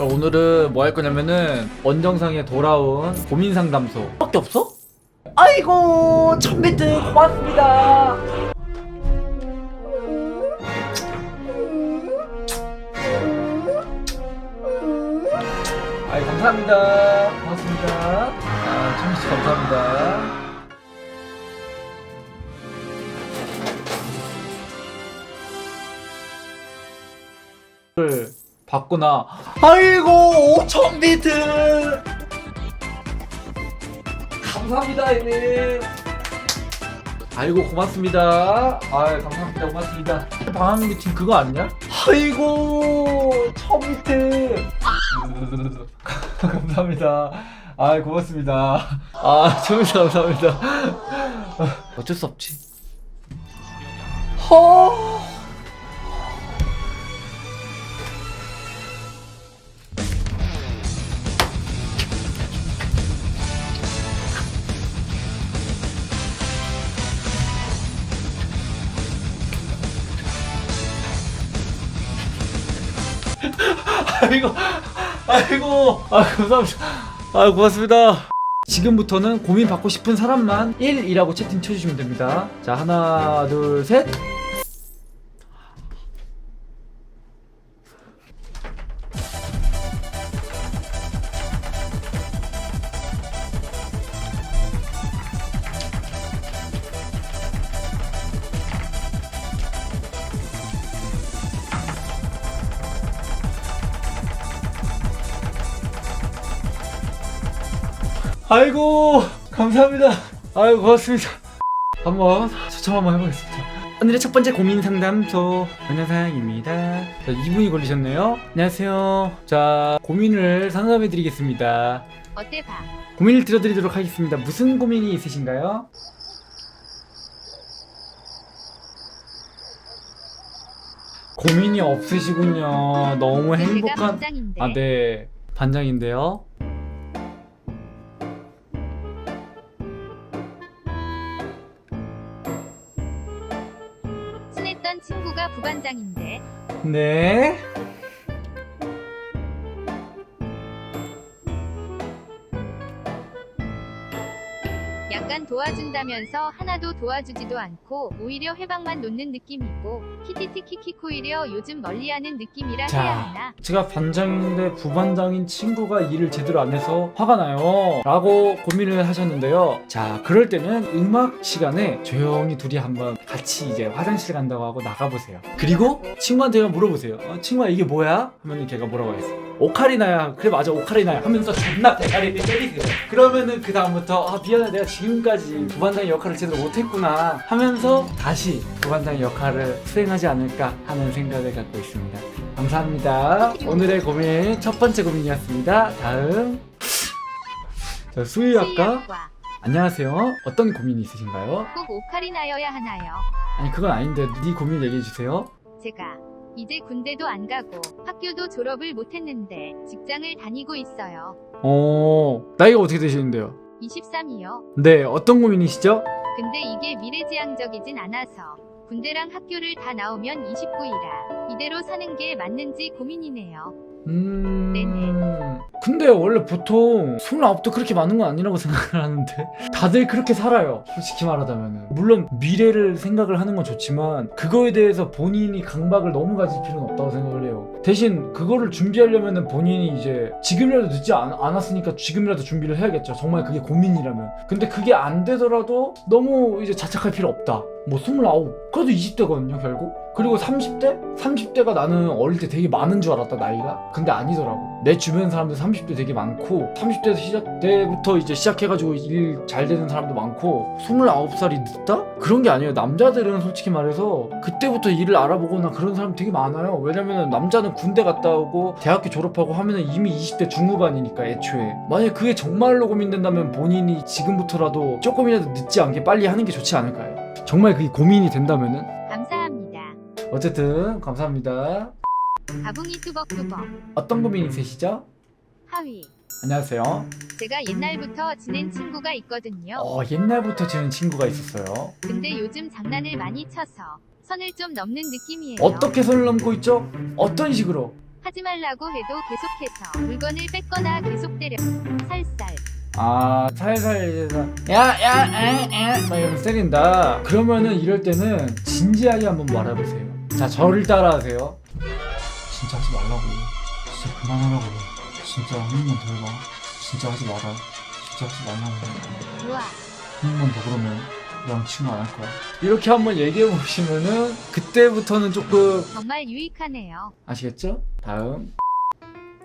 오늘은 뭐 할 거냐면은 원정상에 돌아온 고민 상담소. 밖에 없어? 아이고 천 비트 고맙습니다. 아이 감사합니다. 고맙습니다. 아 천비 씨 감사합니다. 를 받구나. 아이고 5천 비트. 감사합니다 형님. 아이고 고맙습니다. 아 감사합니다 고맙습니다. 방학 미팅 그거 아니냐? 아이고 천 비트. 감사합니다. 아 고맙습니다. 아 천 비트 감사합니다. 어쩔 수 없지. 허 아이고, 아이고, 아 감사합니다. 아 고맙습니다. 지금부터는 고민 받고 싶은 사람만 1이라고 채팅 쳐주시면 됩니다. 자 하나, 둘, 셋. 아이고 감사합니다. 아이고 고맙습니다. 한번 추첨 한번 해보겠습니다. 오늘의 첫 번째 고민 상담소 연영사양입니다. 자 2분이 걸리셨네요. 안녕하세요. 자 고민을 상담해 드리겠습니다. 어때 봐. 고민을 들어드리도록 하겠습니다. 무슨 고민이 있으신가요? 고민이 없으시군요. 너무 제가 행복한 반장인데 아, 네. 반장인데요. 부반장인데 네. 약간 도와준다면서 하나도 도와주지도 않고 오히려 회방만 놓는 느낌이고 키티티키키코 이려 요즘 멀리하는 느낌이라 해야 자, 하나 제가 반장인데 부반장인 친구가 일을 제대로 안 해서 화가 나요. 라고 고민을 하셨는데요. 자, 그럴 때는 음악 시간에 조용히 둘이 한번 같이 이제 화장실 간다고 하고 나가보세요. 그리고 친구한테 물어보세요. 어, 친구야, 이게 뭐야? 하면 걔가 뭐라고 하겠어? 오카리나야. 그래, 맞아, 오카리나야. 하면서 존나 대가리를 때리세요. 그러면은 그 다음부터, 아, 미안해. 내가 지금까지 부반장의 역할을 제대로 못했구나. 하면서 다시 부반장의 역할을 수행하지 않을까 하는 생각을 갖고 있습니다. 감사합니다. 오늘의 고민 첫 번째 고민이었습니다. 다음 자 수의학과 안녕하세요. 어떤 고민이 있으신가요? 꼭 오카리나여야 하나요? 아니 그건 아닌데 네 고민 얘기해 주세요. 제가 이제 군대도 안 가고 학교도 졸업을 못했는데 직장을 다니고 있어요. 어 나이가 어떻게 되시는데요? 23이요. 네 어떤 고민이시죠? 근데 이게 미래지향적이진 않아서 군대랑 학교를 다 나오면 29이라 이대로 사는 게 맞는지 고민이네요. 음. 네네. 근데 원래 보통 29도 그렇게 많은 건 아니라고 생각을 하는데 다들 그렇게 살아요. 솔직히 말하자면. 물론 미래를 생각을 하는 건 좋지만 그거에 대해서 본인이 강박을 너무 가질 필요는 없다고 생각을 해요. 대신 그거를 준비하려면 본인이 이제 지금이라도 늦지 않, 않았으니까 지금이라도 준비를 해야겠죠. 정말 그게 고민이라면. 근데 그게 안 되더라도 너무 이제 자책할 필요 없다. 뭐 29. 그래도 20대거든요, 결국. 그리고 30대? 30대가 나는 어릴 때 되게 많은 줄 알았다, 나이가. 근데 아니더라고. 내 주변 사람들 30대 되게 많고, 30대 시작 때부터 이제 시작해가지고 일 잘 되는 사람도 많고, 29살이 늦다? 그런 게 아니에요. 남자들은 솔직히 말해서 그때부터 일을 알아보거나 그런 사람 되게 많아요. 왜냐면은 남자는 군대 갔다 오고, 대학교 졸업하고 하면은 이미 20대 중후반이니까, 애초에. 만약에 그게 정말로 고민된다면 본인이 지금부터라도 조금이라도 늦지 않게 빨리 하는 게 좋지 않을까요? 정말 그게 고민이 된다면은? 어쨌든 감사합니다. 가붕이 뚜벅뚜벅 어떤 고민이 있으시죠? 하위 안녕하세요. 제가 옛날부터 지낸 친구가 있거든요. 어, 옛날부터 지는 친구가 있었어요. 근데 요즘 장난을 많이 쳐서 선을 좀 넘는 느낌이에요. 어떻게 선을 넘고 있죠? 어떤 식으로? 하지 말라고 해도 계속해서 물건을 뺏거나 계속 때려. 살살. 아 살살 이제 야야에에 막 이러면서 때린다 그러면은 이럴 때는 진지하게 한번 말해보세요 자 저를 따라하세요 진짜 하지 말라고 진짜 그만하라고 진짜 한 번만 더 해봐 진짜 하지 마라 진짜 하지 말라고 우와. 한 번만 더 그러면 너랑 친구 안 할 거야 이렇게 한번 얘기해 보시면은 그때부터는 조금 정말 유익하네요. 아시겠죠? 다음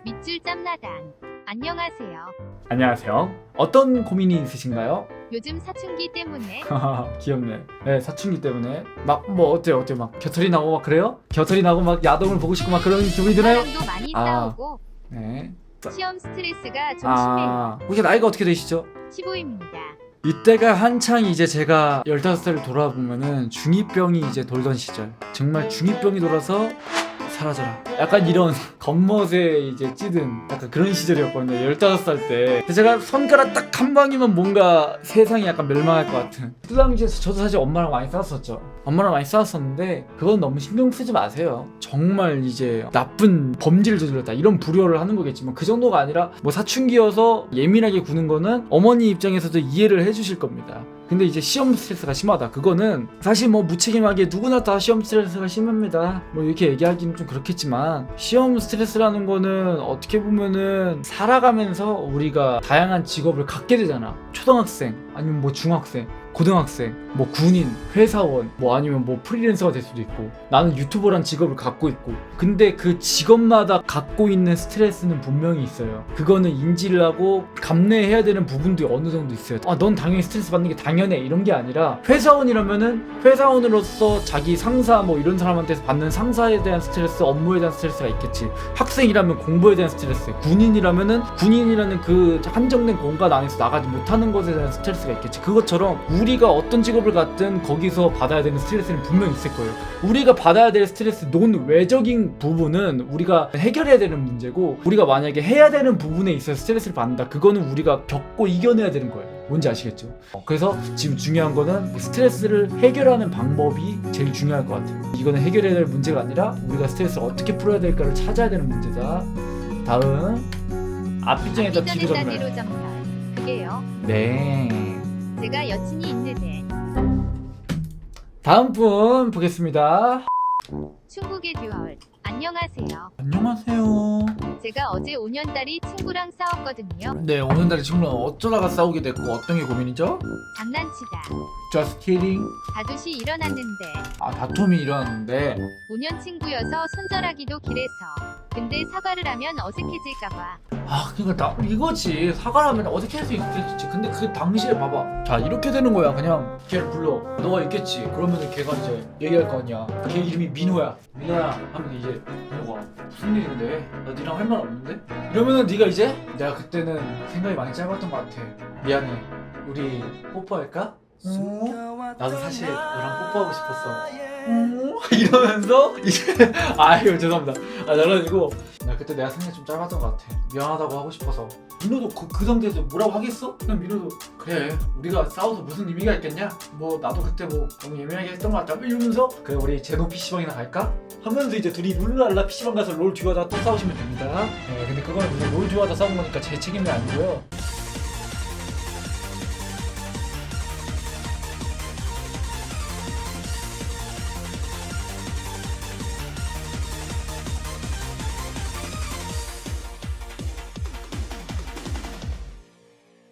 밑줄 짬나단. 안녕하세요. 안녕하세요 어떤 고민이 있으신가요? 요즘 사춘기 때문에 귀엽네. 네 사춘기 때문에 막 뭐 어때요 어때요 막 겨털이 나고 막 그래요? 겨털이 나고 막 야동을 보고 싶고 막 그런 기분이 드나요? 사람도 많이 아. 싸우고 네. 시험 스트레스가 좀 아 혹시 나이가 어떻게 되시죠? 심해요. 15입니다. 이때가 한창 이제 제가 15살을 돌아보면은 중2병이 이제 돌던 시절 정말 중2병이 돌아서 사라져라. 약간 이런 겉멋에 이제 찌든 약간 그런 시절이었거든요. 15살 때. 제가 손가락 딱 한 방이면 뭔가 세상이 약간 멸망할 것 같은. 그 당시에 저도 사실 엄마랑 많이 싸웠었죠. 엄마랑 많이 싸웠었는데 그건 너무 신경 쓰지 마세요. 정말 이제 나쁜 범죄를 저질렀다. 이런 불효를 하는 거겠지만 그 정도가 아니라 뭐 사춘기여서 예민하게 구는 거는 어머니 입장에서도 이해를 해주실 겁니다 근데 이제 시험 스트레스가 심하다. 그거는 사실 뭐 무책임하게 누구나 다 시험 스트레스가 심합니다. 뭐 이렇게 얘기하기는 좀 그렇겠지만 시험 스트레스라는 거는 어떻게 보면은 살아가면서 우리가 다양한 직업을 갖게 되잖아. 초등학생 아니면 뭐 중학생 고등학생, 뭐 군인, 회사원, 뭐 아니면 뭐 프리랜서가 될 수도 있고 나는 유튜버란 직업을 갖고 있고 근데 그 직업마다 갖고 있는 스트레스는 분명히 있어요. 그거는 인지를 하고 감내해야 되는 부분도 어느 정도 있어요. 아 넌 당연히 스트레스 받는 게 당연해. 이런 게 아니라 회사원이라면은 회사원으로서 자기 상사 뭐 이런 사람한테서 받는 상사에 대한 스트레스 업무에 대한 스트레스가 있겠지. 학생이라면 공부에 대한 스트레스 군인이라면은 군인이라는 그 한정된 공간 안에서 나가지 못하는 것에 대한 스트레스가 있겠지. 그것처럼 우리가 어떤 직업을 갖든 거기서 받아야 되는 스트레스는 분명 있을 거예요 우리가 받아야 될 스트레스 논외적인 부분은 우리가 해결해야 되는 문제고 우리가 만약에 해야 되는 부분에 있어서 스트레스를 받는다 그거는 우리가 겪고 이겨내야 되는 거예요 뭔지 아시겠죠? 어, 그래서 지금 중요한 거는 스트레스를 해결하는 방법이 제일 중요할 것 같아요 이거는 해결해야 될 문제가 아니라 우리가 스트레스를 어떻게 풀어야 될까를 찾아야 되는 문제다 다음 앞비정에다 앞비전에 TV 전멸 따디로 전멸. 그게요. 네 제가 여친이 있는데 다음 분 보겠습니다 충북의 듀얼. 안녕하세요. 안녕하세요 제가 어제 5년달이 친구랑 싸웠거든요. 네 오늘 날의 친구는 어쩌다가 싸우게 됐고 어떤 게 고민이죠? 장난치다. Just kidding 다두시 일어났는데 아 다툼이 일어났는데 5년 친구여서 손절하기도 길해서. 근데 사과를 하면 어색해질까봐. 아 그러니까 나 이거지. 사과라면 어색할 수 있겠지. 근데 그 당시에 봐봐. 자 이렇게 되는 거야. 그냥 걔를 불러. 너가 있겠지. 그러면은 걔가 이제 얘기할 거 아니야. 걔 이름이 민호야. 민호야. 하면 이제 민호가 무슨 일인데? 나 니랑 할 말 없는데? 이러면은 네가 이제 내가 그때는 생각이 많이 짧았던 것 같아. 미안해. 우리 뽀뽀할까? 어? 나도 사실 너랑 뽀뽀하고 싶었어 어? 이러면서 이제 아유 죄송합니다. 아 나가지고 나 그때 내가 생각이 좀 짧았던 것 같아. 미안하다고 하고 싶어서. 민호도 그, 그 상태에서 뭐라고 하겠어? 그냥 민호도 그래 우리가 싸워서 무슨 의미가 있겠냐? 뭐 나도 그때 뭐 너무 예민하게 했던 것 같다. 이러면서 그래 우리 제노 PC방이나 갈까? 하면서 이제 둘이 룰랄라 PC방 가서 롤 듀오하다가 또 싸우시면 됩니다. 네 근데 그거는 무슨 롤 듀오하다 싸운 거니까 제 책임이 아니고요